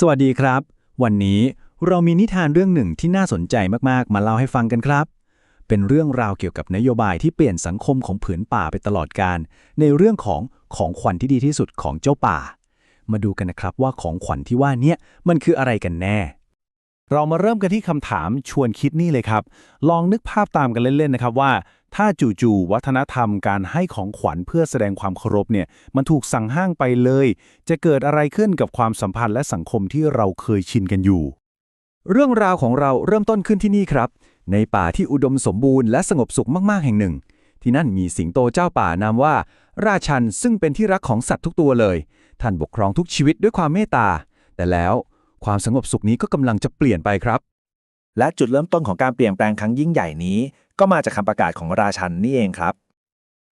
สวัสดีครับ วันนี้เรามีนิทานเรื่องหนึ่งที่น่าสนใจมากๆ มาเล่าให้ฟังกันครับ เป็นเรื่องราวเกี่ยวกับนโยบายที่เปลี่ยนสังคมของผืนป่าไปตลอดการ ในเรื่องของของขวัญที่ดีที่สุดของเจ้าป่า มาดูกันนะครับว่าของขวัญที่ว่าเนี้ยมันคืออะไรกันแน่ เรามาเริ่มกันที่คำถามชวนคิดนี่เลยครับ ลองนึกภาพตามกันเล่นๆนะครับว่า ถ้าจู่ๆวัฒนธรรมการให้ของขวัญเพื่อแสดงความเคารพเนี่ยมันถูกสั่งห้างไปเลย จะเกิดอะไรขึ้นกับความสัมพันธ์และสังคมที่เราเคยชินกันอยู่ เรื่องราวของเราเริ่มต้นขึ้นที่นี่ครับ ในป่าที่อุดมสมบูรณ์และสงบสุขมากๆแห่งหนึ่ง ที่นั่นมีสิงโตเจ้าป่านามว่า ราชันซึ่งเป็นที่รักของสัตว์ทุกตัวเลย ท่านปกครองทุกชีวิตด้วยความเมตตา แต่แล้วความสงบสุขนี้ก็กำลังจะเปลี่ยนไปครับ และจุดเริ่มต้นของการเปลี่ยนแปลงครั้งยิ่งใหญ่นี้ ก็มาจากคำประกาศของราชันนี่เองครับ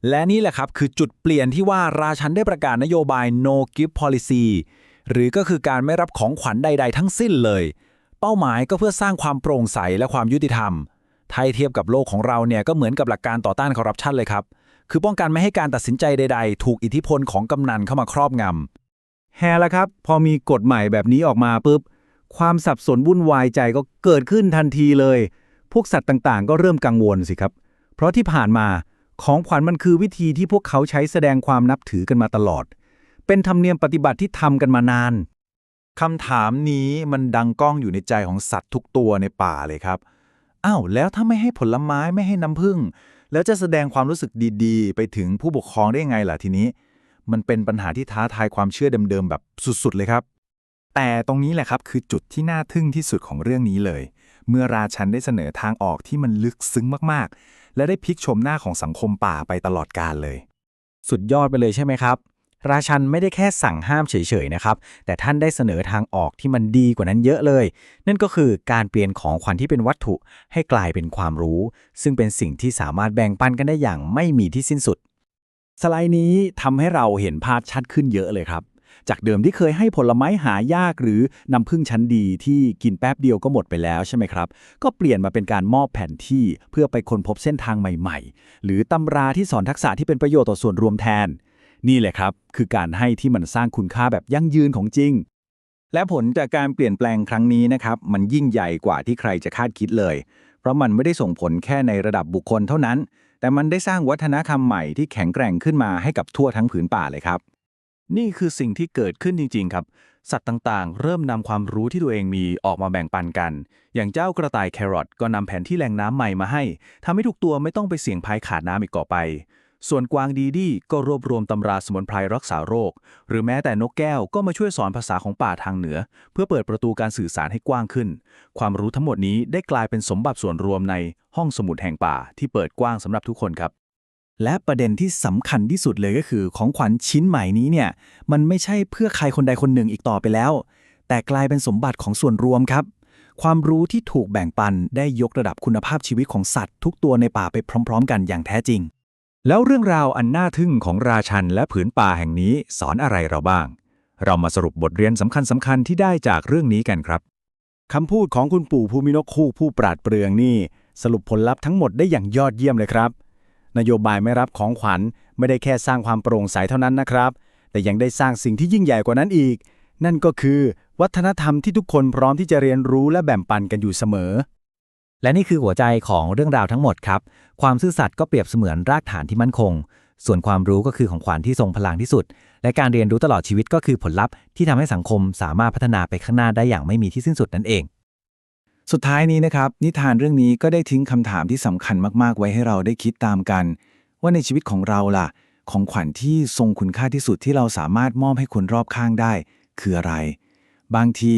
และนี่แหละครับคือจุดเปลี่ยนที่ว่าราชันได้ประกาศนโยบาย no gift policy หรือก็คือการไม่รับของขวัญใด ๆ ทั้งสิ้นเลย เป้าหมายก็เพื่อสร้างความโปร่งใสและความยุติธรรมไทยเทียบกับโลกของเราเนี่ยก็เหมือนกับหลักการต่อต้านคอร์รัปชันเลยครับ คือป้องกันไม่ให้การตัดสินใจใด ๆ ถูกอิทธิพลของกำนันเข้ามาครอบงำแฮละครับ พอมีกฎใหม่แบบนี้ออกมาปุ๊บ ความสับสนวุ่นวายใจก็เกิดขึ้นทันทีเลย พวกสัตว์ต่างๆ ก็เริ่มกังวลสิครับ เพราะที่ผ่านมาของขวัญมันคือวิธีที่พวกเขาใช้แสดงความนับถือกันมาตลอด เป็นธรรมเนียมปฏิบัติที่ทำกันมานานคำถามนี้มันดังก้องอยู่ในใจของสัตว์ทุกตัวในป่าเลยครับ อ้าว แล้วถ้าไม่ให้ผลไม้ไม่ให้น้ำผึ้ง แล้วจะแสดงความรู้สึกดีๆ ไปถึงผู้ปกครองได้ไงล่ะทีนี้ มันเป็นปัญหาที่ท้าทายความเชื่อเดิมๆแบบสุดๆเลยครับ แต่ตรงนี้แหละครับคือจุดที่น่าทึ่งที่สุดของเรื่องนี้เลย เมื่อราชันได้เสนอทางออกที่มันลึกซึ้งมากๆ และได้พลิกชมหน้าของสังคมป่าไปตลอดกาลเลย สุดยอดไปเลยใช่ไหมครับ ราชันไม่ได้แค่สั่งห้ามเฉยๆนะครับ แต่ท่านได้เสนอทางออกที่มันดีกว่านั้นเยอะเลย นั่นก็คือการเปลี่ยนของขวัญที่เป็นวัตถุ ให้กลายเป็นความรู้ ซึ่งเป็นสิ่งที่สามารถแบ่งปันกันได้อย่างไม่มีที่สิ้นสุด สไลด์นี้ทำให้เราเห็นภาพชัดขึ้นเยอะเลยครับ จากเดิมที่เคยให้ผลไม้หายากหรือน้ำผึ้งชั้นดีที่กินแป๊บเดียวก็หมดไปแล้วใช่ไหมครับ ก็เปลี่ยนมาเป็นการมอบแผนที่เพื่อไปค้นพบเส้นทางใหม่ๆ หรือตำราที่สอนทักษะที่เป็นประโยชน์ต่อส่วนรวมแทน นี่แหละครับ คือการให้ที่มันสร้างคุณค่าแบบยั่งยืนของจริง และผลจากการเปลี่ยนแปลงครั้งนี้นะครับมันยิ่งใหญ่กว่าที่ใครจะคาดคิดเลย เพราะมันไม่ได้ส่งผลแค่ในระดับบุคคลเท่านั้น แต่มันได้สร้างวัฒนธรรมใหม่ที่แข็งแกร่งขึ้นมาให้กับทั่วทั้งผืนป่าเลยครับ นี่คือสิ่งที่เกิดขึ้นจริง ๆ ครับ สัตว์ต่างๆ เริ่มนำความรู้ที่ตัวเองมีออกมาแบ่งปันกัน อย่างเจ้ากระต่ายแครอทก็นำแผนที่แหล่งน้ำใหม่มาให้ทำให้ทุกตัวไม่ต้องไปเสี่ยงภัยขาดน้ำอีกต่อไป ส่วนกวางดีดีก็รวบรวมตำราสมุนไพรรักษาโรค หรือแม้แต่นกแก้วก็มาช่วยสอนภาษาของป่าทางเหนือ เพื่อเปิดประตูการสื่อสารให้กว้างขึ้น ความรู้ทั้งหมดนี้ได้กลายเป็นสมบัติส่วนรวมในห้องสมุดแห่งป่าที่เปิดกว้างสำหรับทุกคนครับ และประเด็นที่สำคัญที่สุดเลยก็คือ ของขวัญชิ้นใหม่นี้เนี่ย มันไม่ใช่เพื่อใครคนใดคนหนึ่งอีกต่อไปแล้ว แต่กลายเป็นสมบัติของส่วนรวมครับ ความรู้ที่ถูกแบ่งปันได้ยกระดับคุณภาพชีวิตของสัตว์ ทุกตัวในป่าไปพร้อม ๆ กันอย่างแท้จริง แล้วเรื่องราวอันน่าทึ่งของราชันและผืนป่าแห่งนี้สอนอะไรเราบ้าง เรามาสรุปบทเรียนสำคัญสำคัญๆที่ได้จากเรื่องนี้กันครับคำพูดของคุณปู่ภูมินกคู่ผู้ปราดเปรืองนี่ สรุปผลลัพธ์ทั้งหมดได้อย่างยอดเยี่ยมเลยครับ นโยบายไม่รับของขวัญ ไม่ได้แค่สร้างความโปร่งใสเท่านั้นนะครับ แต่ยังได้สร้างสิ่งที่ยิ่งใหญ่กว่านั้นอีก นั่นก็คือวัฒนธรรมที่ทุกคนพร้อมที่จะเรียนรู้และแบ่งปันกันอยู่เสมอ และนี่คือหัวใจของเรื่องราวทั้งหมดครับ ความซื่อสัตย์ก็เปรียบเสมือนรากฐานที่มั่นคง ส่วนความรู้ก็คือของขวัญที่ทรงพลังที่สุด และการเรียนรู้ตลอดชีวิตก็คือผลลัพธ์ที่ทำให้สังคมสามารถพัฒนาไปข้างหน้าได้อย่างไม่มีที่สิ้นสุดนั่นเอง สุดท้ายนี้นะครับ นิทานเรื่องนี้ก็ได้ทิ้งคำถามที่สำคัญมากๆ ไว้ให้เราได้คิดตามกัน ว่าในชีวิตของเราล่ะ ของขวัญที่ทรงคุณค่าที่สุดที่เราสามารถมอบให้คนรอบข้างได้ คืออะไร บางที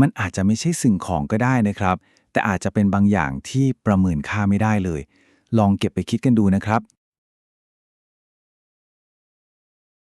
มันอาจจะไม่ใช่สิ่งของก็ได้นะครับ แต่อาจจะเป็นบางอย่างที่ประเมินค่าไม่ได้เลย ลองเก็บไปคิดกันดูนะครับ